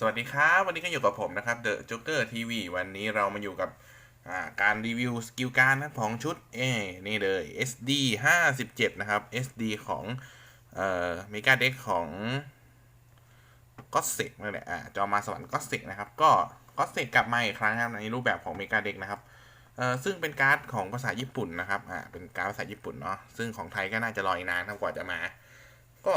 สวัสดีครับ วันนี้ก็อยู่กับผมนะครับ The Joker TV วันนี้เรามาอยู่กับการรีวิวสกิลการดของชุดเอนี่เลย SD 57 นะครับ SD ของเอ่อเมกาเด็กของก็เซกนั่นแหละอ่าจอมาสวรรค์ก็เซกนะครับ ก็ก็เซกกลับมาอีกครั้งนะครับในรูปแบบของเมกาเด็กนะครับเอ่อซึ่งเป็นการ์ดของภาษาญี่ปุ่นนะครับอ่าเป็นการ์ดภาษาญี่ปุ่นเนาะซึ่งของไทยก็น่าจะรออีกนานครับกว่าจะมา ก็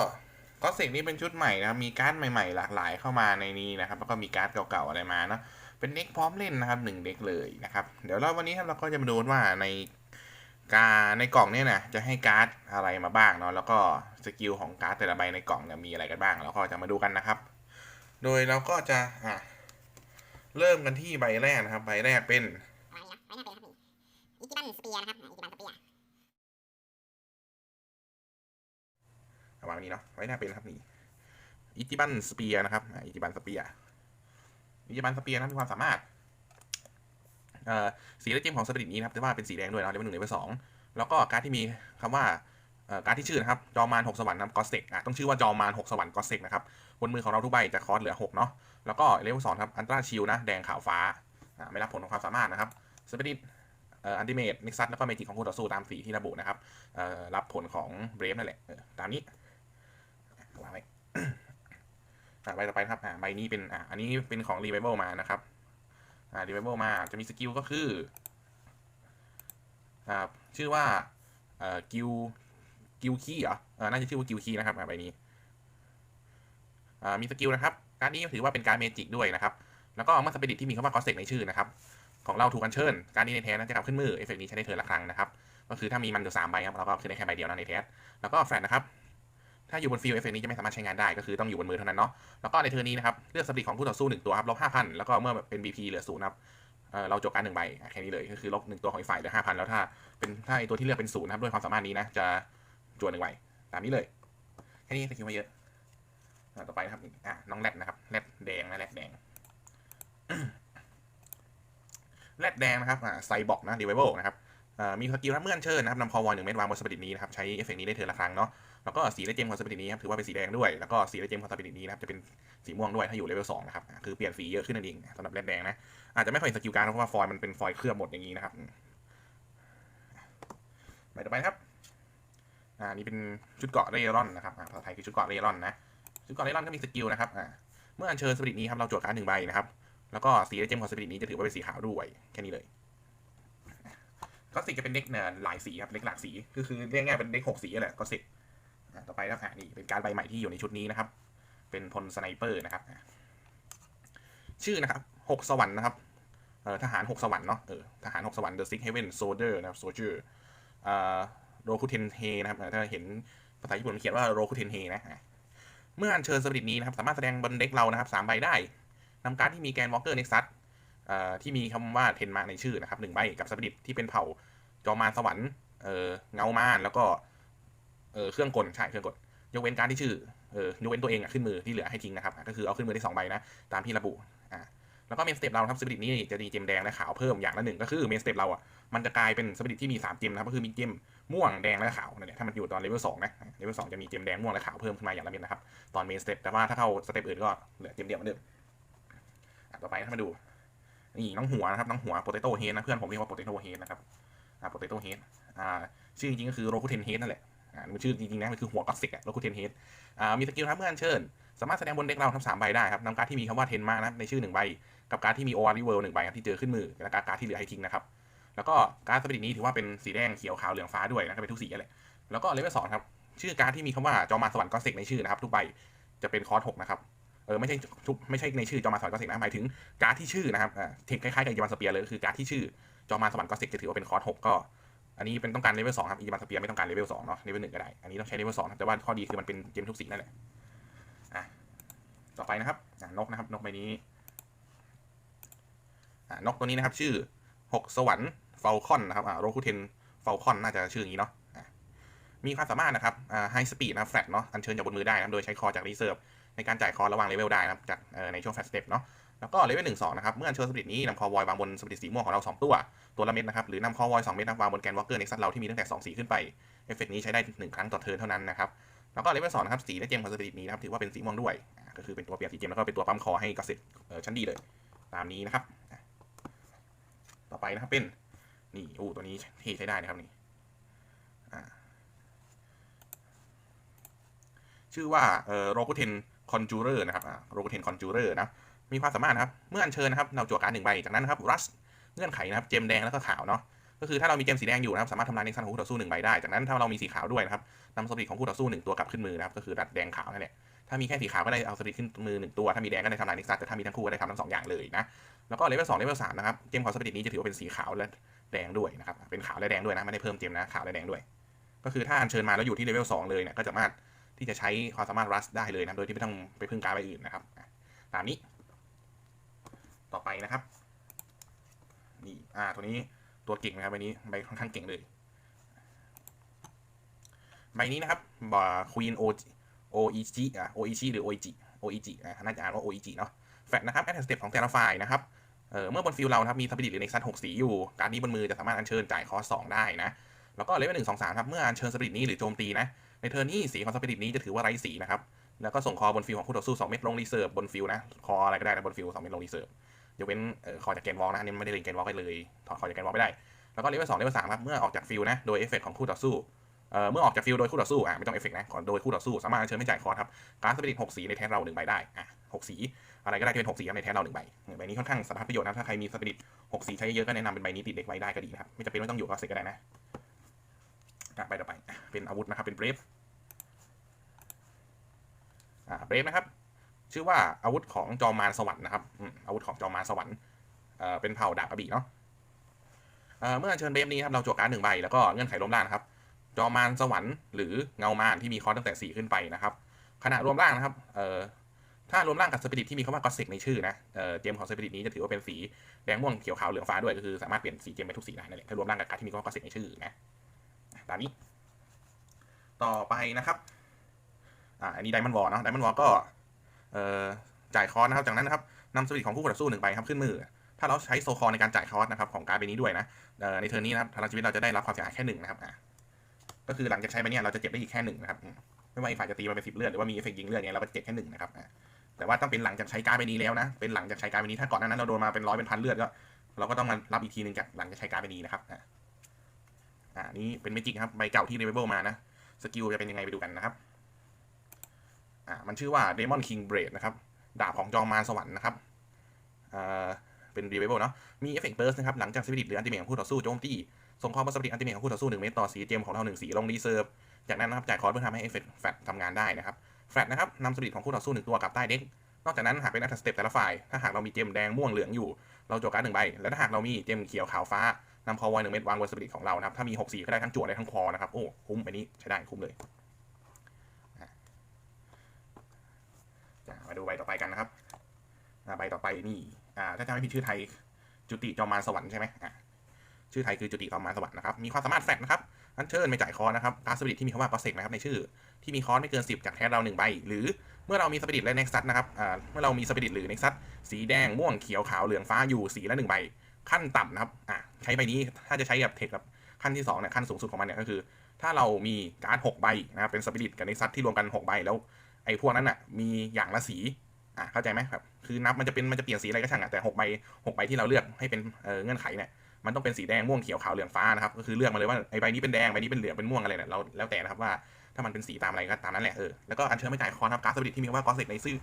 ก็เสกนี่เป็นชุดใหม่นะครับ มีการ์ดใหม่ๆ หลากหลายเข้ามาในนี้นะครับ แล้วก็มีการ์ดเก่าๆ อะไรมาเนาะ เป็นเด็กพร้อมเล่นนะครับหนึ่งเด็กเลยนะครับ เดี๋ยวเราวันนี้ครับเราก็จะมาดูว่าในการในกล่องเนี่ยนะจะให้การ์ดอะไรมาบ้างเนาะ แล้วก็สกิลของการ์ดแต่ละใบในกล่องเนี่ยมีอะไรกันบ้าง แล้วก็จะมาดูกันนะครับ โดยเราก็จะอะเริ่มกันที่ใบแรกนะครับ ใบแรกเป็นอะไรนะไม่น่าเป็นครับนี่อิจิบันสเปียนะครับอิจิบันสเปีย ร์ประมาณนี้เนาะไว้หน้าเป็นนะครับนี่อิจิบันสเปียนะครับอิจิบันสเปียอิจิบันสเปียนะมีความสามารถเอ่อสีและเจมของสปิริตนี้นะครับจะว่าเป็นสีแดงด้วยเนาะเลเวลหนึ่งเลเวลสองแล้วก็การที่มีคำว่าการที่ชื่อนะครับจอมานหกสวรรค์นะครับกอสเซกอะต้องชื่อว่าจอมานหกสวรรค์กอสเซกนะครับบนมือของเราทุกใบจะคอสเหลือหกเนาะแล้วก็เลเวลสองครับอันตราชิลนะแดงขาวฟ้าอ่าไม่รับผลของความสามารถนะครับสเปิริตอันติเมตนิกซัสแล้วก็เมจิกของคู่ต่อสู้ตามสีที่ระบุนะครับรับผลของเบรฟนั่นแหละตามนี้ วางไว้อ่าใบต่อไปนะครับอ่าใบนี้เป็นอ่าอันนี้เป็นของ Revival มานะครับอ่า Revival มาจะมีสกิลก็คืออ่าชื่อว่าเอ่อกิลกิลคีเหรออน่าจะชื่อว่ากิลคีนะครับใบนี้อ่ามีสกิลนะครับการนี้ถือว่าเป็นการเมจิกด้วยนะครับแล้วก็เมื่อสเปริตที่มีคำว่าคอสเซกในชื่อนะครับของเราถูกอัญเชิญ การนี้ในแท้นะจะกลับขึ้นมือเอฟเฟกต์นี้ใช้ได้เทิร์นละครั้งนะครับ ก็คือถ้ามีมันอยู่สามใบครับเราก็ขึ้นได้แค่ใบเดียวนะในแท้แล้วก็แฟลตนะครับ ถ้าอยู่บนฟิลเอฟเฟกนี้จะไม่สามารถใช้งานได้ก็คือต้องอยู่บนมือเท่านั้นเนาะแล้วก็ในเทอร์นี้นะครับเลือกสปิของผู้ต่อสู้หนึ่งตัวครับลบห้าพันแล้วก็เมื่อเป็น BP เหลือศูนย์ครับเเราจบการหนึ่งใบแค่นี้เลยก็คือลบหนึ่งตัวของอีกฝ่ายเหลือห้าพันแล้วถ้าเป็นถ้าไอตัวที่เลือกเป็นศูนย์นะครับด้วยความสามารถนี้นะจะจวนหนึ่งใบตามนี้เลยแค่นี้สกิลม่เยอะต่อไปนะครับอะน้องแรดนะครับแรดแดงนะแรดแดงแรดแดงนะครับอ่าไซบอกนะดีเวเบิลนะครับมีสกิลรับเมื่อนเชิญนะครับนำคอวอยหนึ่งเม็ดวางบนสปิริตนี้นะครับใช้เอฟเฟกต์นี้ได้เทิร์นละครั้งเนาะ แล้วก็สีและเจมของสปิริตนี้ครับถือว่าเป็นสีแดงด้วย แล้วก็สีและเจมของสปิริตนี้นะครับจะเป็นสีม่วงด้วยถ้าอยู่เลเวลสองนะครับคือเปลี่ยนสีเยอะขึ้นนั่นเองสำหรับแรดแดงนะอาจจะไม่ค่อยเห็นสกิลการเพราะว่าฟอยล์มันเป็นฟอยล์เคลือบหมดอย่างนี้นะครับอืมใบต่อไปครับอ่านี่เป็นชุดเกาะเรย์รอนนะครับภาษาไทยคือชุดเกาะเรย์รอนนะชุดเกาะเรย์รอนก็มีสกิลนะครับอ่าเมื่ออัญเชิญสปิริตนี้ครับเราจวดการ์ดหนึ่งใบนะครับแล้วก็สีและเจมของสปิริตนี้จะถือว่าเป็นสีขาวด้วยแค่นี้เลยก็สิจะเป็นเด็กเนี่ยหลายสีครับเด็กหลากสีคือคือเรียกง่ายเป็นเด็กหกสีแหละก็สิ ต่อไปนะครับอะนี่เป็นการใบใหม่ที่อยู่ในชุดนี้นะครับ เป็นพลสไนเปอร์นะครับ ชื่อนะครับหกสวรรค์นะครับเออทหารหกสวรรค์เนาะเออทหารหกสวรรค์ The Six Heaven Soldier นะครับ Soldier เอ่อโรคุเทนเฮนะครับถ้าเห็นภาษาญี่ปุ่นมันเขียนว่าโรคุเทนเฮนะเมื่ออัญเชิญสปิริตนี้นะครับ สามารถแสดงบนเด็กเรานะครับสามใบได้นำการดที่มีแกนวอลเกอร์เน็กซัสเอ่อที่มีคำว่าเทนมาในชื่อนะครับหนึ่งใบกับสปิริตที่เป็นเผ่าจอมารสวรรค์เอ่อเงามารแล้วก็ เออเครื่องกลใช่เครื่องกลยกเว้นการที่ชื่อเออยกเว้นตัวเองอะขึ้นมือที่เหลือให้ทิ้งนะครับก็คือเอาขึ้นมือได้สองใบนะตามที่ระบุอ่าแล้วก็เมนสเต็ปเราครับสปิริตนี้จะมีเจมแดงและขาวเพิ่มอย่างละหนึ่งก็คือเมนสเต็ปเราอะมันจะกลายเป็นสปิริตที่มีสามเจมนะครับก็คือมีเจมม่วงแดงและขาวนั่นแหละถ้ามันอยู่ตอนเลเวลสองนะเลเวลสองจะมีเจมแดงม่วงและขาวเพิ่มขึ้นมาอย่างละเม็ดนะครับตอนเมนสเต็ปแต่ว่าถ้าเข้าสเต็ปอื่นก็เหลือเจมเดียวเหมือนเดิมต่อไปถ้ามาดูนี่น้องหัวนะครับน้องหัวโปเตโต้เฮดนะเพื่อนผมเรียกว่าโปเตโต้เฮดนะครับอ่าโปเตโต้เฮดอ่าชื่อจริงก็คือโรคุเทนเฮดนั่นแหละ อ่ามันชื่อจริงๆนะมันคือหัวก็อตซิกอะโลคูเทนเฮดอ่ามีสกิลครับเมื่ออัญเชิญ สามารถแสดงบนเด็กเราทั้งสามใบได้ครับนำการที่มีคำว่าเทนมานะในชื่อหนึ่งใบ กับการที่มีโออาริเวิลหนึ่งใบครับที่เจอขึ้นมือและการดที่เหลือให้ทิ้งนะครับแล้วก็การดสปิริตนี้ถือว่าเป็นสีแดงเขียวขาวเหลืองฟ้าด้วยนะครับเป็นทุกสีแหละแล้วก็เลเวลสองครับชื่อการดที่มีคำว่าจอมาสวรรค์ก็อตซิกในชื่อนะครับทุกใบจะเป็นคอร์สหกนะครับเออไม่ใช่ทุกไม่ใช่ในชื่อจอมาสวรรค์ก็อตซิกนะหมายถึงการดที่ชื่อนะครับอ่าเทคคล้ายๆกับจอีวาสเปียร์เลยคือการดที่ชื่อจอมาสวรรค์ก็อตซิกจะถือว่าเป็นคอร์สหกก็ อันนี้เป็นต้องการเลเวลสองครับอีวานสเปียร์ไม่ต้องการเลเวลสองเนาะเลเวลหนึ่งก็ได้ อันนี้ต้องใช้เลเวลสองแต่ว่าข้อดีคือมันเป็นเกมทุกสีนั่นแหละอะต่อไปนะครับนกนะครับนกใบนี้อะนกตัวนี้นะครับ ชื่อหกสวรรค์เฟลคอนนะครับอ่าโรคูเทนเฟลคอนน่าจะชื่ออย่างนี้เนาะมีความสามารถนะครับอ่าไฮสปีดนะแฟลตเนาะอัญเชิญจากบนมือได้นะโดยใช้คอจากรีเซิร์ฟในการจ่ายคอระหว่างเลเวลได้นะจากในช่วงแฟลตสเต็ปเนาะ แล้วก็เลเวลหนึ่งสองนะครับ เมื่ออัญเชิญสปิริตนี้นำคอวอยวางบนสปิริตสีม่วงของเราสองตัว ตัวละเม็ดนะครับ หรือนำคอวอยสองเม็ดนะวางบนแกนวอลเกอร์เน็กซัสเราที่มีตั้งแต่2สีขึ้นไป เอฟเฟกต์นี้ใช้ได้1ครั้งต่อเทิร์นเท่านั้นนะครับ แล้วก็เลเวลสองนะครับ สีและเจมของสปิริตนี้นะครับ ถือว่าเป็นสีม่วงด้วย ก็คือเป็นตัวเปลี่ยนสีเจมแล้วก็เป็นตัวปั๊มคอให้กสิทธิ์เออชั้นดีเลย ตามนี้นะครับ ต่อไปนะครับเป็นนี่โอ้ตัวนี้เท่ใช้ได้นะครับนี่ชื่อว่าเอ่อโรกุเทนคอนจูเรอร์นะครับอ่าโรกุเทนคอนจูเรอร์นะ มีความสามารถนะครับ เมื่ออัญเชิญนะครับเราจั่วการหนึ่งใบ จากนั้นนะครับรัชเงื่อนไขนะครับ เจมแดงแล้วก็ขาวเนาะ ก็คือถ้าเรามีเจมสีแดงอยู่นะครับ สามารถทำลายในซันของคู่ต่อสู้หนึ่งใบได้ จากนั้นถ้าเรามีสีขาวด้วยนะครับนำสปิริตของคู่ต่อสู้หนึ่งตัวกลับขึ้นมือนะครับ ก็คือรัดแดงขาวนั่นแหละ ถ้ามีแค่สีขาวก็ได้เอาสปิริตขึ้นมือหนึ่งตัว ถ้ามีแดงก็ได้ทำลายนิกซัสแต่ถ้ามีทั้งคู่ก็ได้ทำทั้งสองอย่างเลยนะ แล้วก็เลเวลสองเลเวลสามนะครับ เจมของสปิริตนี้จะถือว่าเป็นสีขาวและแดงด้วยนะครับ เป็นขาวและแดงด้วยนะ ไม่ได้เพิ่มเจมนะ ขาวและแดงด้วย ก็คือถ้าอัญเชิญมาแล้วอยู่ที่เลเวลสองเลยเนี่ยก็จะสามารถที่จะใช้ความสามารถรัสได้เลยนะโดยที่ไม่ต้องไปพึ่งการใบอื่นนะครับตามนี้ ต่อไปนะครับนี่อ่าตัวนี้ตัวเก่งนะครับใบนี้ใบค่อนข้างเก่งเลยใบนี้นะครับบาควีนโอโออิจิอะโออิจิหรือโออิจิโออิจิอะน่าจะอ่านว่าโออิจิเนาะแฟกนะครับแอดสเต็ปของแต่ละฝ่ายนะครับเอ่อเมื่อบนฟิลเรานะครับมีสปิริตหรือเน็กซัสหกสีอยู่ การนี้บนมือจะสามารถอัญเชิญจ่ายคอสองได้นะ แล้วก็เลเวลหนึ่งสองสามครับ เมื่ออัญเชิญสปิริตนี้หรือโจมตีนะ ในเทอร์นี้สีของสปิริตนี้จะถือว่าไร้สีนะครับ แล้วก็ส่งคอบนฟิลของคู่ต่อสู้2เม็ดลงรีเซิร์ฟบนฟิลนะ คออะไรก็ได้นะบนฟิล2เม็ดลงรีเซิร์ฟ ยกเว้นเอ่อคอจากแกนวอลนะอันนี้ไม่ได้เล่นแกนวอลไปเลยถอดคอจากแกนวอลไม่ได้ แล้วก็เลเวลสองเลเวลสามครับเมื่อออกจากฟิลนะโดยเอฟเฟกของคู่ต่อสู้เอ่อเมื่อออกจากฟิลโดยคู่ต่อสู้อะไม่ต้องเอฟเฟกนะก่อนโดยคู่ต่อสู้สามารถเชิญไม่จ่ายคอร์สครับการสปิริตหกสีในแทนเราหนึ่งใบได้อะหกสีอะไรก็ได้ที่เป็นหกสีครับในแทนเราหนึ่งใบใบนี้ค่อนข้างสารพัดประโยชน์นะถ้าใครมีสปิริตหกสีใช้เยอะก็แนะนำเป็นใบนี้ติดเด็กไว้ได้ก็ดีนะครับไม่จำเป็นไม่ต้องอยู่กับเสกก็ได้นะอะใบต่อไปอะเป็นอาวุธนะครับเป็นเบรฟอ่าเบรฟนะครับ ชื่อว่าอาวุธของจอมารสวรรค์นะครับอาวุธของจอมารสวรรค์เป็นเผ่าดาบกระบี่เนาะเเมื่อเชิญเบรฟนี้ครับเราจวการหนึ่งใบแล้วก็เงื่อนไขล้มล่างนะครับ จอมารสวรรค์หรือเงามารที่มีคอร์สตั้งแต่สีขึ้นไปนะครับขณะรวมร่างนะครับถ้ารวมร่างกับสปิริตที่มีคำว่าก็สิกในชื่อนะเจมของสปิริตนี้จะถือว่าเป็นสีแดงม่วงเขียวขาวเหลืองฟ้าด้วยก็คือสามารถเปลี่ยนสีเจมไปทุกสีได้นั่นแหละถ้ารวมร่างกับการที่มีคำว่าก็สิกในชื่อนะตามนี้ ต่อไปนะครับอ่าอันนี้ไดมอนด์วอลเนาะไดมอนด์วอลก็ จ่ายคอร์สนะครับ จากนั้นนะครับนำสปิริตของคู่ต่อสู้หนึ่งใบครับขึ้นมือ ถ้าเราใช้โซคอร์ในการจ่ายคอร์สนะครับของการ์ดใบนี้ด้วยนะในเทอร์นนี้นะครับพลังชีวิตเราจะได้รับความเสียหายแค่หนึ่งนะครับก็คือหลังจากใช้ไปเนี่ยเราจะเจ็บได้อีกแค่หนึ่งนะครับไม่ว่าอีกฝ่ายจะตีมาเป็นสิบเลือดหรือว่ามีเอฟเฟกต์ยิงเลือดเนี่ยเราก็เจ็บแค่หนึ่งนะครับแต่ว่าต้องเป็นหลังจากใช้การ์ดใบนี้แล้วนะ เป็นหลังจากใช้การ์ดใบนี้ถ้าก่อนหน้านั้นเราโดนมาเป็นร้อยเป็นพันเลือดก็เราก็ต้องมารับอีกทีหนึ่งจากหลังจากใช้การ์ดใบนี้นะครับอ่าอ่านี่เป็นเมจิกครับใบเก่าที่เรเวลมานะสกิลจะเป็นยังไงไปดูกันนะครับ อ่ามันชื่อว่า Demon King Blade นะครับ ดาบของจอมมารสวรรค์นะครับอ่าเป็น r e v i v a l เนาะ มีเอฟเฟกต์เบิร์สนะครับ หลังจากสปิริตหรืออันติเมทของคู่ต่อสู้โจมตีส่งคอร์สปิริตอันติเมทของคู่ต่อสู้หนึ่งเมตรต่อสีเจมของเราหนึ่งสีลงรีเซิร์ฟจากนั้นนะครับจ่ายคอร์สเพื่อทำให้เอฟเฟกต์แฟลตทำงานได้นะครับแฟลตนะครับนำสปิริตของคู่ต่อสู้หนึ่งตัวกลับใต้เด็กนอกจากนั้นหากเป็นอัตสเต็ปแต่ละฝ่ายถ้าหากเรามีเจมแดงม่วงเหลืองอยู่ เราโจวการ์ดหนึ่งใบ และถ้าหากเรามีเจมเขียวขาวฟ้านำคอไวหนึ่งเม็ดวางบนสปิริตของเรานะครับถ้ามีหกสีก็ได้ทั้งจั่วได้ทั้งคอนะครับโอ้คุ้มไปนี้ใช้ได้คุ้มเลย อะ มาดูใบต่อไปกันนะครับใบต่อไปนี่อ่าถ้าจำไม่ผิดชื่อไทยจุติจอมารสวรรค์ใช่ไหมชื่อไทยคือจุติจอมารสวรรค์นะครับ มีความสามารถแฟกนะครับอันเชิญไม่จ่ายคอนะครับการสปิริตที่มีคำว่าก็เซกนะครับในชื่อที่มีคอไม่เกิน 10 จากแท้เราหนึ่งใบ หรือเมื่อเรามีสปิริตและเน็กซัสนะครับอ่าเมื่อเรามีสปิริตหรือเน็กซัสสีแดงม่วงเขียวขาวเหลืองฟ้าอยู่สีละหนึ่งใบ ขั้นต่ำนะครับอ่าใช้ใบนี้ถ้าจะใช้กับเทคแบบขั้นที่2เนี่ยขั้นสูงสุดของมันเนี่ยก็คือ ถ้าเรามีการ์ดหกใบนะครับเป็นสปิริตกับเน็กซัสที่รวมกันหกใบแล้ว ไอ้พวกนั้นอะ มีอย่างละสีอะเข้าใจไหมครับคือนับมันจะเป็นมันจะเปลี่ยนสีอะไรก็ช่างอะแต่หกใบหกใบที่เราเลือกให้เป็นเเงื่อนไขเนี่ยมันต้องเป็นสีแดงม่วงเขียวขาวเหลืองฟ้านะครับก็คือเลือกมาเลยว่าไอ้ใบนี้เป็นแดงใบนี้เป็นเหลืองเป็นม่วงอะไรเนี่ยเราแล้วแต่นะครับว่าถ้ามันเป็นสีตามอะไรก็ตามนั้นแหละเออแล้วก็อัญเชิญไม่จ่ายคอนะครับการ์ดสปิริตที่มีคำว่ากอสิกในชื่อ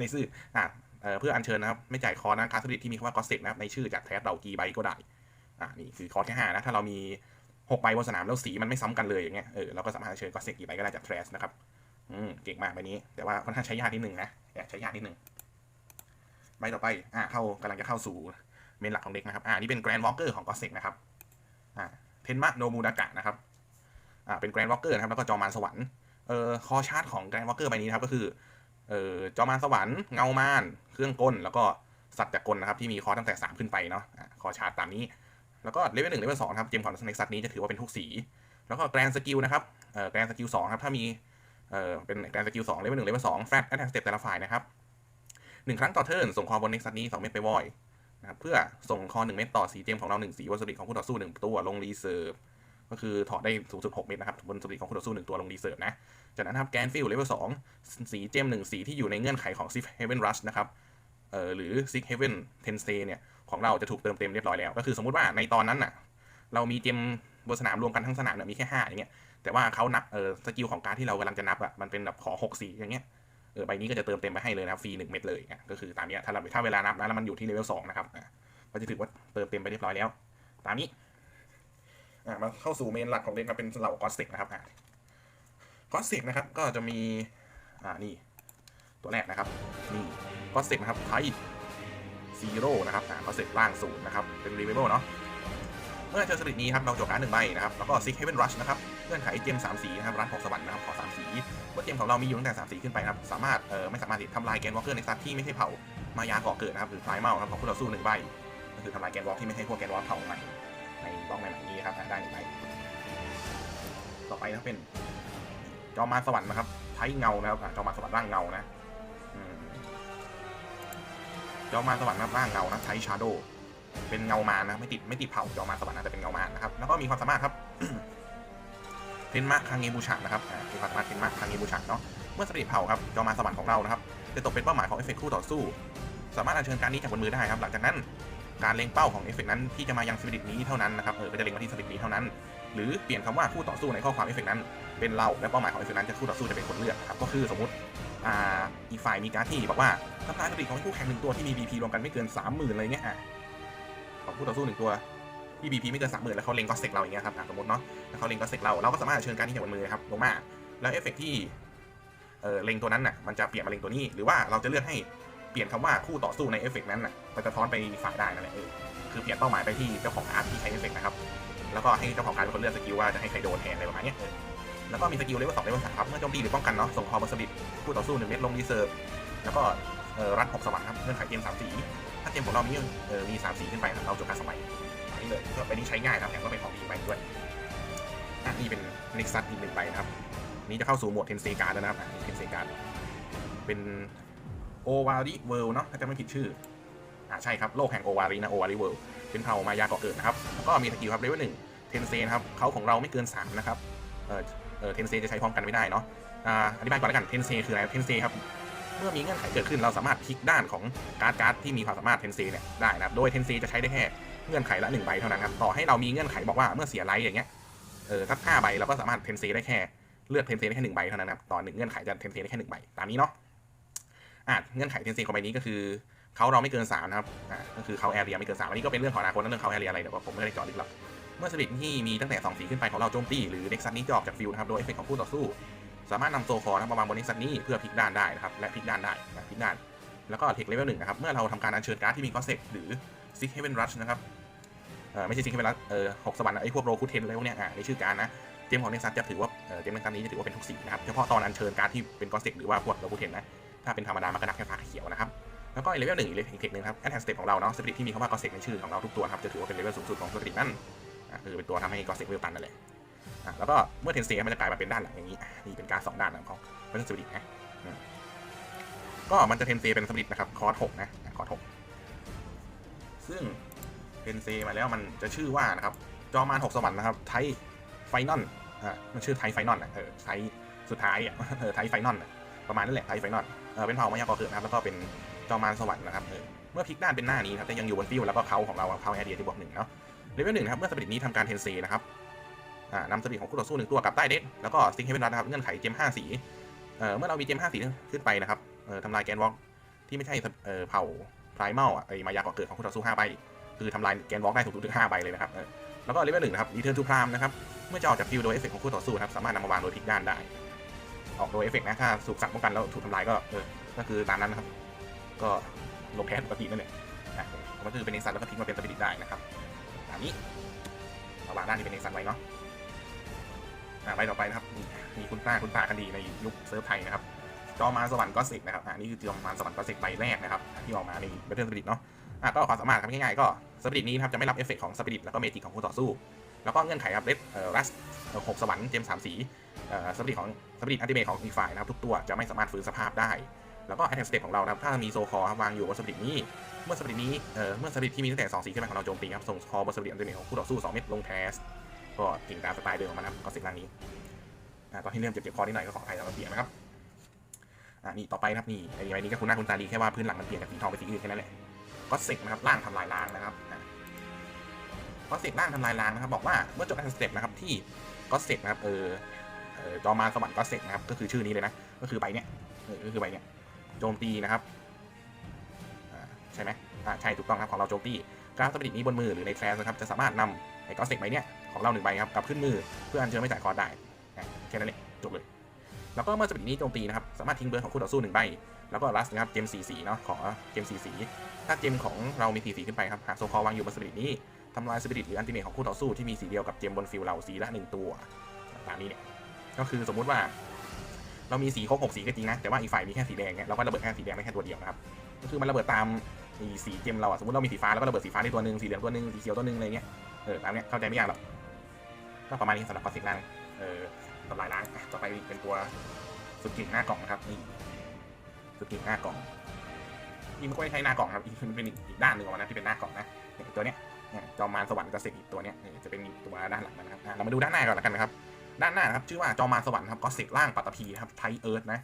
ในชื่ออะเออเพื่ออัญเชิญนะครับไม่จ่ายคอนะการ์ดสปิริตที่มีคำว่ากอสิกนะครับในชื่อจากแทสเรากี่ใบก็ได้อะนี่คือคอแค่ห้านะถ้าเรามีหกใบบนสนามแล้วสีมันไม่ซ้ำกันเลยอย่างเงี้ยเออเราก็สามารถเชิญกอสิกกี่ใบก็ได้จากแทสนะครับ อืมเก่งมากใบนี้ แต่ว่าค่อนข้างใช้ยากนิดนึงนะใช้ยากนิดนึงใบต่อไปอ่าเข้ากำลังจะเข้าสู่เมนหลักของเด็กนะครับ อ่านี่เป็นแกรนด์วอล์กเกอร์ของกอสเซกนะครับ อ่าเทนมะโนมูดากะนะครับ อ่าเป็นแกรนด์วอล์กเกอร์นะครับ แล้วก็จอมารสวรรค์ เอ่อ คอชาร์ตของแกรนด์วอล์กเกอร์ใบนี้นะครับ ก็คือ เอ่อ จอมารสวรรค์ เงามารเครื่องกล แล้วก็สัตว์จากกลนะครับ ที่มีคอตั้งแต่ 3 ขึ้นไปเนาะอ่คอชาร์ตตามนี้ แล้วก็เลเวลหนึ่งเลเวลสองครับเจมของในสัตว์นี้จะถือว่าเป็นทุกสี แล้วก็แกรนสกิลนะครับ เอ่อ แกรนสกิลสองครับ ถ้ามี เออเป็นแกรนสกิลสองเลเวลหนึ่งเลเวลสองแฟลตแอตแทกสเต็ปแต่ละฝ่ายนะครับหนึ่งครั้งต่อเทิร์นส่งคอบนเน็กซัสนี้สองเม็ดไปวอยนะครับเพื่อส่งคอหนึ่งเม็ดต่อสีเจมของเราหนึ่งสีวัสดุของผู้ต่อสู้หนึ่งตัวลงรีเซิร์ฟก็คือถอดได้สูงสุด 6 เม็ดนะครับบนสปิริตของคู่ต่อสู้หนึ่งตัวลงรีเซิร์ฟนะ จากนั้นครับแกนฟิลเลเวล2สีเจมหนึ่งสีที่อยู่ในเงื่อนไขของ Six Heaven Rush นะครับเอ่อหรือ Six Heaven Tensei เนี่ย ของเราจะถูกเติมเต็มเรียบร้อยแล้ว ก็คือสมมติว่าในตอนนั้นน่ะ เรามีเจมบนสนามรวมกันทั้งสนามเนี่ยมีแค่ 5 อย่างเงี้ย แต่ว่าเขานับเออสกิลของการดที่เรากำลังจะนับอะมันเป็นแบบขอ6สีอย่างเงี้ยเออใบนี้ก็จะเติมเต็มไปให้เลยนะครับฟรีหนึ่งเม็ดเลยอะก็คือตามนี้ถ้าเราถ้าเวลานับนะแล้วมันอยู่ที่เลเวลสองนะครับอะก็จะถือว่าเติมเต็มไปเรียบร้อยแล้ว ตามนี้อะมาเข้าสู่เมนหลักของเด็กมาเป็นเหล่ากอสเซกนะครับอะกอสเซกนะครับก็จะมีอ่านี่ ตัวแรกนะครับนี่กอสเซกนะครับไทซีโร่นะครับอ่ากอสเซกล่างศูนย์นะครับเป็นรีเวเบิลเนาะ มื่อเจอสปิริตนี้ครับเราจบการดหนึ่งใบนะครับแล้วก็ซิกเฮเวนรัชนะครับเงื่อนไขเจมสามสีนะครับรันของสวรรค์นะครับขอสามสีเมื่อเกมของเรามีอยู่ตั้งแต่3สีขึ้นไปนะครับสามารถเอ่อไม่สามารถทำลายแกนวอล์กเกอร์ในซัดที่ไม่ใช่เผามายาก่อเกิดนะครับหรือไฟเมาครับของคู่ต่อสู้หนึ่งใบก็คือทำลายแกนวอล์กที่ไม่ใช่พวกแกนวอล์กเผาใหม่ในบล็อกใหม่ๆนี้ครับอ่ได้หนึ่งใบต่อไปนะเป็นจอมาสวรรค์นะครับไทเงานะครับจอมาสวรรค์ร่างเงานะจอมาสวรรค์นะร่างเงานะใช้ชาโด เป็นเงามารนะไม่ติดไม่ติดเผาจอมมาสวรรค์นะแต่เป็นเงามารนะครับแล้วก็มีความสามารถครับเทนมะคางเงบูชานะครับมีความสามารถเทนมะคางเงบูชาเนาะเมื่อสปิริตเผาครับจอมาสวรรค์ของเรานะครับจะตกเป็นเป้าหมายของเอฟเฟกต์คู่ต่อสู้ สามารถอัญเชิญการนี้จากบนมือได้ครับ หลังจากนั้นการเล็งเป้าของเอฟเฟกต์นั้นที่จะมายังสปิริตนี้เท่านั้นนะครับเออก็จะเล็งมาที่สปิริตนี้เท่านั้น หรือเปลี่ยนคำว่าคู่ต่อสู้ในข้อความเอฟเฟกต์นั้นเป็นเราและเป้าหมายของเอฟเฟกต์นั้นจะคู่ต่อสู้จะเป็นคนเลือกครับก็คือสมมติอ่าอีกฝ่ายมีการที่บอกว่าทำลายสปิริตของคู่แข่งหนึ่งตัวที่มี BP รวมกันไม่เกิน 30,000อะไรเงี้ยอะ ของคู่ต่อสู้หนึ่งตัวที่ BP ไม่เกิน30,000แล้วเขาเล็งก็เซ็กเราอย่างเงี้ยครับสมมติเนาะแล้วเขาเล็งก็เสร็จเราเราก็สามารถเชิญการที่จากบนมือครับลงมาแล้วเอฟเฟกต์ที่เออเล็งตัวนั้นน่ะมันจะเปลี่ยนมาเล็งตัวนี้ หรือว่าเราจะเลือกให้เปลี่ยนคำว่าคู่ต่อสู้ในเอฟเฟกต์นั้นน่ะมันจะท้อนไปฝ่ายได้นั่นแหละเออคือเปลี่ยนเป้าหมายไปที่เจ้าของอาร์ตที่ใช้เอฟเฟกต์นะครับแล้วก็ให้เจ้าของการดเป็นคนเลือกสกิลว่าจะให้ใครโดนแทนอะไรประมาณเนี้ยเออแล้วก็มีสกิลเลเวลสองเลเวลสามครับเมื่อโจมตีหรือป้องกันเนาะส่งคอบัสบิดคู่ต่อสู้หนึ่งเม็ดลงรีเซิร์ฟแล้วก็เออรัดหกสวรรค์ครับเงื่อนไขเกมสามสี ถ้าเกมของเรามีเออมีสามสีขึ้นไปครับเราจบการสมัยอันนี้เลยก็ไปนี้ใช้ง่ายครับแถมก็เป็นของดีไปด้วยอะนี่เป็น Nexus อีกหนึ่งใบนะครับนี่จะเข้าสู่โหมดเทนเซการ์ดแล้วนะครับเทนเซการ์ดเป็นโอวาริเวิลด์เนาะถ้าจะไม่ผิดชื่ออ่าใช่ครับโลกแห่งโอวารินะโอวาริเวิลด์เป็นเผ่ามายาเกาะเกิดนะครับแล้วก็มีสกิลครับเลเวลหนึ่งเทนเซนะครับเขาของเราไม่เกิน3นะครับเออเออเทนเซจะใช้พร้อมกันไม่ได้เนาะอ่าอธิบายก่อนแล้วกันเทนเซคืออะไรเทนเซครับ เมื่อมีเงื่อนไขเกิดขึ้นเราสามารถพลิกด้านของการ์ดการ์ดที่มีความสามารถเทนเซเนี่ยได้นะครับโดยเทนเซจะใช้ได้แค่เงื่อนไขละหนึ่งใบเท่านั้นครับต่อให้เรามีเงื่อนไขบอกว่าเมื่อเสียไลท์อย่างเงี้ยเออสักห้าใบเราก็สามารถเทนเซได้แค่เลือกเทนเซได้แค่หนึ่งใบเท่านั้นนะครับต่อหนึ่งเงื่อนไขจะเทนเซได้แค่หนึ่งใบตามนี้เนาะอะเงื่อนไขเทนเซของใบนี้ก็คือเขาเราไม่เกินสามนะครับอ่าก็คือเขาแอเรียไม่เกินสามอันนี้ก็เป็นเรื่องของอนาคตนะเรื่องเขาแอเรียอะไรเดี๋ยวผมไม่ได้เจาะลึกหรอกเมื่อสปิตที่มีตั้งแต่สองสีขึ้นไปของเราโจมตีหรือเด็กซันนี้จะออกจากฟิลนะครับโดยเอฟเฟกต์ของคู่ต่อสู้ สามารถนำโซคอร์นะประมาณบนเด็กซันนี้เพื่อพลิกด้านได้นะครับและพลิกด้านได้นะพลิกด้าน แล้วก็เทคเลเวลหนึ่งนะครับเมื่อเราทำการอัญเชิญการ์ดที่มีคอเซ็กหรือซิกเฮเวนรัชนะครับเออไม่ใช่ซิกเฮเวนรัชเออหกสวรรค์ไอ้พวกโรคูเทนอะไรพวกเนี้ยอ่าในชื่อการนะเกมของเนซัสจะถือว่าเออเกมในครั้งนี้จะถือว่าเป็นทุกสีนะครับเฉพาะตอนอัญเชิญการ์ดที่เป็นกอสเซ็กหรือว่าพวกโรบูเทนนะถ้าเป็นธรรมดามันก็นับแค่ฟ้าเขียวนะครับแล้วก็เลเวลหนึ่งอีกเทคหนึ่งครับแอตแทกสเต็ปของเราเนาะสปิริตที่มีคำว่ากอสเซกในชื่อของเราทุกตัวครับจะถือว่าเป็นเลเวลสูงสุดของสปิริตนั่นคือเป็นตัวทำให้กอสเซกเวลตันนั่นแหละ อะแล้วก็เมื่อเทนเซมันจะกลายมาเป็นด้านหลังอย่างนี้นี่เป็นการสองด้านของเป็นสปิริตนะก็มันจะเทนเซเป็นสปิริตนะครับคอร์สหกนะคอร์สหกซึ่งเทนเซมาแล้วมันจะชื่อว่านะครับจอมารหกสวรรค์นะครับไทไฟนอลอ่ามันชื่อไทไฟนอลอะเออไทสุดท้ายอะเออไทไฟนอลอะประมาณนั่นแหละไทไฟนอลเออเป็นเผ่ามายากอเกิดนะครับแล้วก็เป็นจอมารสวรรค์นะครับเออเมื่อพลิกด้านเป็นหน้านี้ครับแต่ยังอยู่บนฟิวแล้วก็เขาของเราเขาแอเรียที่บวกหนึ่งเนาะเลเวลหนึ่งครับเมื่อสปิริตนี้ทำการเทนเซนะครับ นำสปิริตของคู่ต่อสู้หนึ่งตัวกับใต้เด็กแล้วก็ซิงเฮเวนรันะครับเงื่อนไขเจมห้าสีเมื่อเรามีเจมห้าสีขึ้นไปนะครับทำลายแกนวอล์กที่ไม่ใช่เผ่าไพรเมาไอมายากอเกิดของคู่ต่อสู้ห้าใบคือทำลายแกนวอล์กได้สูงสุดถึงห้าใบเลยนะครับแล้วก็เลเวลหนึ่งนะครับรีเทิร์นทูพรามนะครับเมื่อจะออกจากฟิลโดยเอฟเฟกต์ของคู่ต่อสู้นะครับสามารถนำมาวางโดยพลิกด้านได้ ออกโดยเอฟเฟกต์นะถ้าถูกสั่งป้องกันแล้วถูกทำลายก็เออก็คือตามนั้นนะครับก็ลงแพ้ปกตินั่นแหละอะก็คือเป็นเอ็กซันแล้วก็พลิกมาเป็นสปิริตได้นะครับตามนี้เอาวางด้านนี้เป็นเอ็กซันไว้เนาะ อะใบต่อไปนะครับมีคุณตาคุณตากันดีในยุคเซิร์ฟไทยนะครับจอมาสวรรค์ก็สิกนะครับอะนี่คือจอมาสวรรค์ก็สิกใบแรกนะครับที่ออกมาในเบทเทิลสปิริตเนาะอะก็ความสามารถครับง่ายๆก็สปิริตนี้นะครับจะไม่รับเอฟเฟกต์ของสปิริตแล้วก็เมจิกของคู่ต่อสู้ แล้วก็เงื่อนไขครับเลสเอ่อรัสหกสวรรค์เจมสามสีเอ่อสปิริตของสปิริตอัลติเมทของอีกฝ่ายนะครับทุกตัวจะไม่สามารถฟื้นสภาพได้แล้วก็แอ t แทกสเต็ปของเรานะครับถ้ามีโซคอรับวางอยู่บนสปิริตนี้ เมื่อสปิริตนี้เอ่อเมื่อสปิริตที่มีตั้งแต่2สีขึ้นไปของเราโจมตีครับส่งคอบนสปิริตอัลติเมทของคู่ต่อสู้ 2 เม็ดลงแทส ก็เก่งตามสไตล์เดิมของมันนะครับก็เสกร่างนี้อ่าตอนที่เริ่มเจ็บคอนิดหน่อยก็ขออภัยสำหรับเสียงนะครับอ่านี่ต่อไปนะครับนี่ไอ้ใบนี้ก็คุณหน้าคุณตาดีแค่ว่าพื้นหลังมันเปลี่ยนจากสีทองเป็นสีอื่นแค่นั้นแหละก็เสกนะครับร่างทำลายล้างนะครับก็เสกร่างทำลายล้างนะครับบอกว่าเมื่อจบการสเต็ปนะครับที่ก็เสกนะครับเออเออจอมารสวรรค์ก็เสกนะครับก็คือชื่อนี้เลยนะก็คือใบเนี้ยก็คือใบเนี้ยโจมตีนะครับอ่าใช่ไหมอ่าใช่ถูกต้องครับของเราโจมตีการสปิริตนี้บนมือหรือในแคลสนะครับจะสามารถนำไอ้ก็เสกใบเนี้ย ของเราหนึ่งใบครับกับขึ้นมือเพื่ออัญเชิญไม่จ่ายคอร์สได้แค่นั้นเองจบเลย แล้วก็เมื่อสปิริตนี้โจมตีนะครับสามารถทิ้งเบอร์ของคู่ต่อสู้หนึ่งใบแล้วก็ลัสนะครับเจมสีสีเนาะขอเจมสีสีถ้าเจมของเรามีสีสีขึ้นไปครับหากโซคอวางอยู่บนสปิริตนี้ทำลายสปิริตหรืออันติเมทของคู่ต่อสู้ที่มีสีเดียวกับเจมบนฟิลเราสีละหนึ่งตัวตามนี้เนี่ยก็คือสมมุติว่า เรามีสีครบหกสีก็จริงนะแต่ว่าอีกฝ่ายมีแค่สีแดงเนี่ยเราก็ระเบิดแค่สีแดงได้แค่ตัวเดียวนะครับก็คือมันระเบิดตามสีเจมเราอะสมมติเรามีสีฟ้าแล้วก็ระเบิดสีฟ้าได้ตัวหนึ่งสีเหลืองตัวหนึ่งสีเขียวตัวหนึ่งอะไรเงี้ยเออตามเนี้ยเข้าใจไม่ยากหรอก ก็ประมาณนี้สำหรับคอนเซ็ปต์ล่างเออทำลายล้างต่อไปเป็นตัวสุดกิ่งหน้ากล่องนะครับนี่สุดกิ่งหน้ากล่องนี่มันก็ไม่ใช่หน้ากล่องครับอีมันเป็นอีกด้านหนึ่งของมันนะที่เป็นหน้ากล่องนะเนี่ยตัวเนี้ยจอมมารสวรรค์กเสกอีกตัวเนี้ยจะเป็นตัวด้านหลังนะครับเรามาดูด้านหน้าก่อนละกันนะครับด้านหน้านะครับชื่อว่าจอมารสวรรค์ครับก็เสกร่างปัตตภีนะครับไทเอิร์ธนะ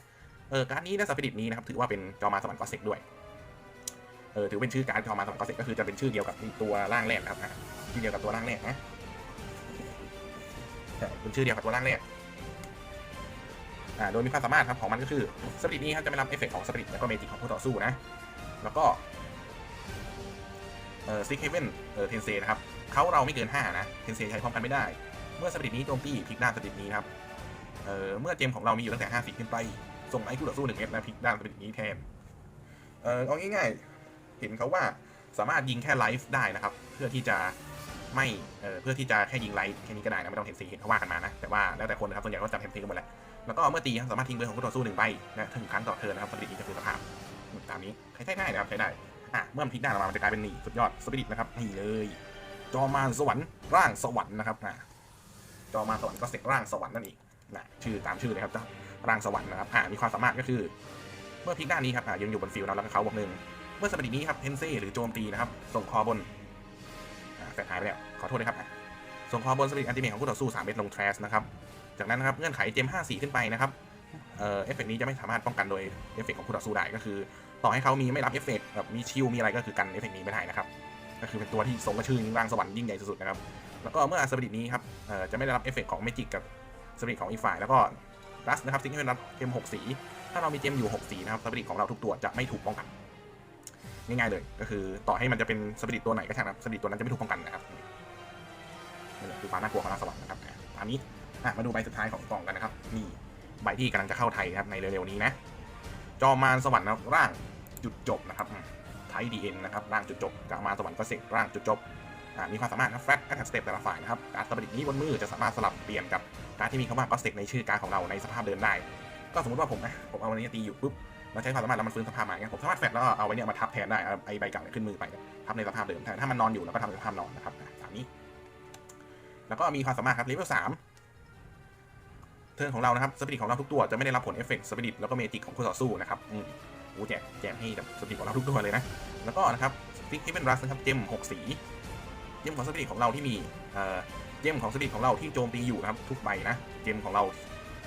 เออการดนี้และสปิริตนี้นะครับถือว่าเป็นจอมารสวรรค์ก็เสกด้วยเออถือเป็นชื่อการดจอมารสวรรค์ก็เสกก็คือจะเป็นชื่อเดียวกับตัวร่างแรกนะครับอะชื่อเดียวกับตัวร่างแรกนะ เป็นชื่อเดียวกับตัวร่างแรกอ่าโดยมีความสามารถครับของมันก็คือสปิริตนี้ครับจะไม่รับเอฟเฟกต์ของสปิริตแล้วก็เมจิกของผู้ต่อสู้นะ แล้วก็เออซิกเฮเว่นเออเทนเซนะครับเขาเราไม่เกินห้านะเทนเซใช้พร้อมกันไม่ได้ เมื่อสปิริตนี้โจมตีพลิกด้านสปิริตนี้ครับเอ่อเมื่อเจมของเรามีอยู่ตั้งแต่5สีขึ้นไป ส่งไอ้คู่ต่อสู้หนึ่งเม็ดนะพลิกด้านสปิริตนี้แทนเอ่อเอาง่ายๆ เห็นเขาว่าสามารถยิงแค่ไลฟ์ได้นะครับ เพื่อที่จะ ไม่เเพื่อที่จะแค่ยิงไลฟ์แค่นี้ก็ได้นะไม่ต้องเห็นสีเห็นเขาว่ากันมานะแต่ว่าแล้วแต่คนนะครับส่วนใหญ่ก็จำเห็นสีกันหมดแหละแล้วก็เมื่อตีครับสามารถทิ้งเบอร์ของคู่ต่อสู้หนึ่งใบนะถึงครั้งต่อเทินนะครับสปิริตนี้จะคืนสภาพตามนี้ใช้ได้นะครับใช้ได้อะเมื่อมันพลิกด้าออกมามันจะกลายเป็นนี่สุดยอดสปิริตนะครับนี่เลยจอมารสวรรค์ร่างสวรรค์นะครับอะจอมาสวรรค์ก็เสกร่างสวรรค์นั่นเองนะชื่อตามชื่อเลยครับจ้าร่างสวรรค์นะครับอ่ามีความสามารถก็คือ เมื่อพลิกด้านี้ครับอ่ายังอยู่บนฟิลเราแล้วก็เขาบอกหนึ่งเมื่อสปิริตนี้ครับเทนเซ่หรือโจมตีนะครับส่งคอบน แฟนหายไปแล้ว ขอโทษด้วยครับส่งคอบนสปิริตอันติเมทของคู่ต่อสู้ 3 เม็ดลงแทรสนะครับ จากนั้นนะครับเงื่อนไขเจม5 4 ขึ้นไปนะครับ เอ่อเอฟเฟกต์นี้จะไม่สามารถป้องกันโดยเอฟเฟกต์ของคู่ต่อสู้ได้ก็คือ ต่อให้เขามีไม่รับเอฟเฟกต์แบบมีชิลมีอะไรก็คือกันเอฟเฟกต์นี้ไม่ได้นะครับ ก็คือเป็นตัวที่ทรงกระชื่อร่างสวรรค์ยิ่งใหญ่สุดๆนะครับ แล้วก็เมื่อสปิริตนี้ครับเอ่อจะไม่ได้รับเอฟเฟกต์ของเมจิกกับสปิริตของอีกฝ่ายแล้วก็รัสนะครับสิ่งที่เป็นรับเจม6สีถ้าเรามีเจมอยู่6สีนะครับสปิริตของเราทุกตัวจะไม่ถูกป้องกัน ง่ายๆเลย ก็คือต่อให้มันจะเป็นสปิริตตัวไหนก็ช่างนะครับสปิริตตัวนั้นจะไม่ถูกป้องกันนะครับนี่แหละคือความน่ากลัวของราสวรรค์นะครับอะตามนี้มาดูใบสุดท้ายของกล่องกันนะครับนี่ใบที่กำลังจะเข้าไทยนะครับในเร็วๆนี้นะจอมารสวรรค์นะร่างจุดจบนะครับไทยดีเอ็นนะครับร่างจุดจบจอมารสวรรค์ก็เสกร่างจุดจบมีความสามารถนะแฟลตแอตแทกสเต็ปแต่ละฝ่ายนะครับการสปิริตนี้บนมือจะสามารถสลับเปลี่ยนกับการที่มีคำว่าก็สเต็กในชื่อการของเราในสภาพเดิมได้ ก็สมมติว่าผมนะผมเอาวันนี้ตีอยู่ปุ๊บ เราใช้ความสามารถแล้วมันฟื้นสภาพมาเนี่ยผมสามารถแฟลตแล้วเอาไว้เนี่ยมาทับแทนได้เอาไอใบเก่าเนี่ยขึ้นมือไปทับในสภาพเดิมแต่ถ้ามันนอนอยู่เราก็ทำในสภาพนอนนะครับตามนี้ แล้วก็มีความสามารถครับเลเวลสามเทิร์นของเรานะครับสปิริตของเราทุกตัวจะไม่ได้รับผลเอฟเฟกต์สปิริตแล้วก็เมจิกของคู่ต่อสู้นะครับอืมโอ้แจกแจกให้แบบสปิริตของเราทุกตัวเลยนะแล้วก็นะครับฟิกที่เป็นรัสนะครับเจมหกสีเจมของสปิริตของเราที่มีเอ่อเจมของสปิริตของเราที่โจมตีอยู่นะครับทุกใบนะเจมของเรา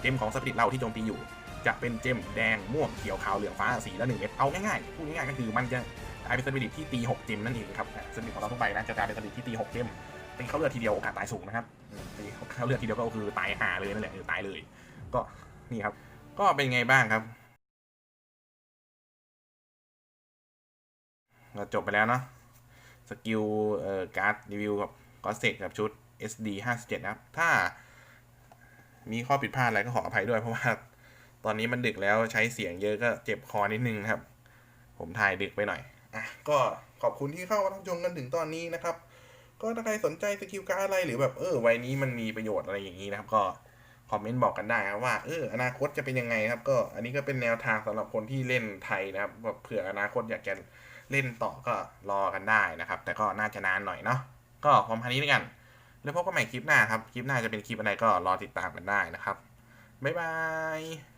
เจมของสปิริตเราที่โจมตีอยู่ จะเป็นเจมแดงม่วงเขียวขาวเหลืองฟ้าสีละหนึ่งเม็ดเอาง่ายๆพูดง่ายๆก็คือมันจะกลายเป็นสปิริตที่ตีหกเจมนั่นเองครับสปิริตของเราทุกใบนะจะกลายเป็นสปิริตที่ตีหกเจมตีเขาเลือดทีเดียวโอกาสตายสูงนะครับตีเขาเลือดทีเดียวก็คือตายห่าเลยนั่นแหละคือตายเลย ก็นี่ครับ ก็เป็นไงบ้างครับเราจบไปแล้วเนาะสกิลเอ่อการ์ดรีวิวกับก็เซกกับชุด SD 57นะครับ ถ้ามีข้อผิดพลาดอะไรก็ขออภัยด้วยเพราะว่า ตอนนี้มันดึกแล้วใช้เสียงเยอะก็เจ็บคอนิดนึงนะครับ ผมถ่ายดึกไปหน่อยอะก็ขอบคุณที่เข้ามารับชมกันถึงตอนนี้นะครับ ก็ถ้าใครสนใจสกิลการอะไรหรือแบบเออวัยนี้มันมีประโยชน์อะไรอย่างนี้นะครับ ก็คอมเมนต์บอกกันได้ครับว่าเอออนาคตจะเป็นยังไงครับ ก็อันนี้ก็เป็นแนวทางสำหรับคนที่เล่นไทยนะครับแบบเผื่ออนาคตอยากจะเล่นต่อก็รอกันได้นะครับ แต่ก็น่าจะนานหน่อยเนาะก็ประมาณนี้ด้วยกัน แล้วพบกันใหม่คลิปหน้าครับ คลิปหน้าจะเป็นคลิปอะไรก็รอติดตามกันได้นะครับ บ๊ายบาย